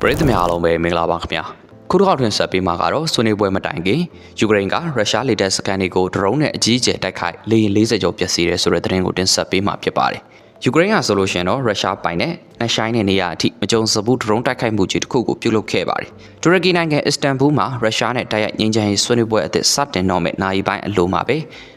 ပရိသတ်များအားလုံးပဲမင်္ဂလာပါခင်ဗျာခုတစ်ခေါက်တွင်ဆက်ပေးမှာကတော့ဆွေးနွေးပွဲမတိုင်ခင်ယူကရိန်းကရုရှားလေတပ်စကန်တွေကိုဒရုန်းနဲ့အကြီးအကျယ်တိုက်ခိုက်လေယာဉ်40ကျော်ပျက်စီးတယ်ဆိုတဲ့သတင်းကိုတင်ဆက်ပေးမှာဖြစ်ပါတယ်ယူကရိန်းကဆိုလို့ရှိရင်တော့ရုရှားပိုင်တဲ့နှရှိုင်းတဲ့နေရာအထိမကြုံစဘူးဒရုန်းတိုက်ခိုက်မှုကြီးတစ်ခုကိုပြုလုပ်ခဲ့ပါတယ်တူရကီနိုင်ငံအစ္စတန်ဘူမှာရုရှားနဲ့တိုက်ရိုက်ငြိမ်းချမ်းရေးဆွေးနွေးပွဲအသစ်စတင်တော့မဲ့နိုင်ပိုင်းအလိုမှာပဲ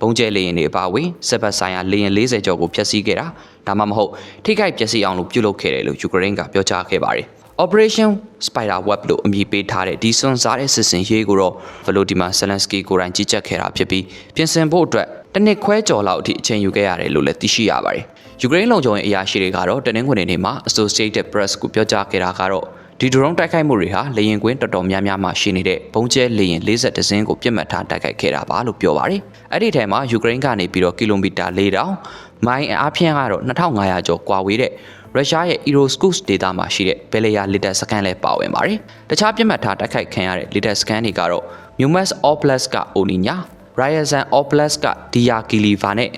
ဘုံကျဲလေယာဉ်တွေအပါအဝင်စစ်ဘက်ဆိုင်ရာလေယာဉ်40ကျော်ကိုဖျက်ဆီးခဲ့တာဒါမှမဟုတ်ထိခိုက်ပျက်စီးအောင်လို့ပြုလုပ်ခဲ့တယ်လို့ယူကရိန်းကပြောကြားခဲ့ပါတယ် Operation Spider Web လို့အမည်ပေးထားတဲ့ဒီစွန်စားတဲ့စစ်စင်ရေးကိုတော့ Volodymyr Zelensky ကိုယ်တိုင်ကြီးကြပ်ခဲ့တာဖြစ်ပြီးပြင်ဆင်ဖို့အတွက်တစ်နှစ်ခွဲကျော်လောက်အထိအချိန်ယူခဲ့ရတယ်လို့လည်းသိရှိရပါတယ်။ယူကရိန်းလုံခြုံရေးအရာရှိတွေကတော့တနင်္ဂနွေနေ့မှာ Associated Press ကိုပြောကြားခဲ့တာကတော့ဒီ drone တိုက်ခိုက်မှုတွေဟာလေရင်ကွင်းတော်တော်များများမှရှိနေတဲ့ဘုံကျဲလေရင်40ဒဇင်းကိုပြစ်မှတ်ထားတိုက်ခိုက်ခဲ့တာပါလို့ပြောပါတယ်။အဲ့ဒီထဲမှာယူကရိန်းကနေပြီးတော့ကီလိုမီတာ4000မိုင်အားဖြင့်ကတော့2500ကျော်ကွာဝေးတဲ့ ရုရှားရဲ့ Iroskus ဒေသမှာရှိတဲ့ဘယ်လီယာလီတက်စကန်လည်းပါဝင်ပါတယ်။တခြားပြစ်မှတ်ထားတိုက်ခိုက်ခံရတဲ့လီတက်စကန်တွေကတော့ Mumas Oblast က Oninya, Ryazan Oblast က Diagileva နဲ့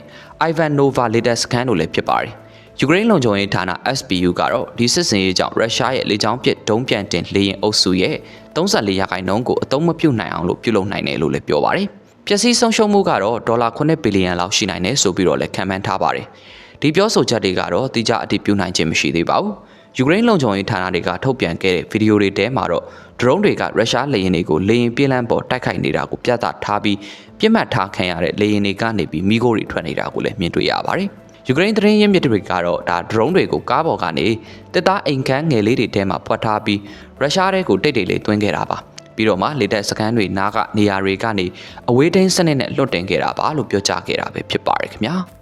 Ivanova လီတက်စကန်တို့လည်းဖြစ်ပါတယ်။ယူကရိန်းလုံခြုံရေးဌာန SBU ကတော့ဒီစစ်စင်ရေးကြောင့်ရုရှားရဲ့လေကြောင်းပစ်ဒုံးပြန်တင်လေယာဉ်အုပ်စုရဲ့34ရာခိုင်နှုန်းကိုအသုံးမပြုနိုင်အောင်လို့ပြုလုပ်နိုင်တယ်လို့လည်းပြောပါတယ်။ပျက်စီးဆုံးရှုံးမှုကတော့ဒေါ်လာ9ဘီလီယံလောက်ရှိနိုင်တယ်ဆိုပြီးတော့လည်းခန့်မှန်းထားပါတယ်။ ဒီပြောဆိုချက်တွေကတော့တိကျအတည်ပြုနိုင်ခြင်းမရှိသေးပါဘူး။ယူကရိန်းလုံခြုံရေးဌာနတွေကထုတ်ပြန်ခဲ့တဲ့ဗီဒီယိုတွေထဲမှာတော့ drone တွေကရုရှားလေယာဉ်တွေကိုလေယာဉ်ပြေးလမ်းပေါ်တိုက်ခိုက်နေတာကိုပြသထားပြီးပြစ်မှတ်ထားခံရတဲ့လေယာဉ်တွေကနေပြီးမိခိုးတွေထွက်နေတာကိုလည်းမြင်တွေ့ရပါတယ်။ယူကရိန်းသတင်းရင်းမြစ်တွေကတော့ဒါ drone တွေကိုကားပေါ်ကနေတစ်သားအိမ်ခန်းငယ်လေးတွေထဲမှာဖွက်ထားပြီးရုရှားတွေကိုတိတ်တိတ်လေးတွင်းခဲ့တာပါ။ပြီးတော့မှလေတပ်စကန်တွေနားကနေရာတွေကနေအဝေးထိန်းစနစ်နဲ့လွတ်တင်ခဲ့တာပါလို့ပြောကြားခဲ့တာပဲဖြစ်ပါတယ်ခင်ဗျာ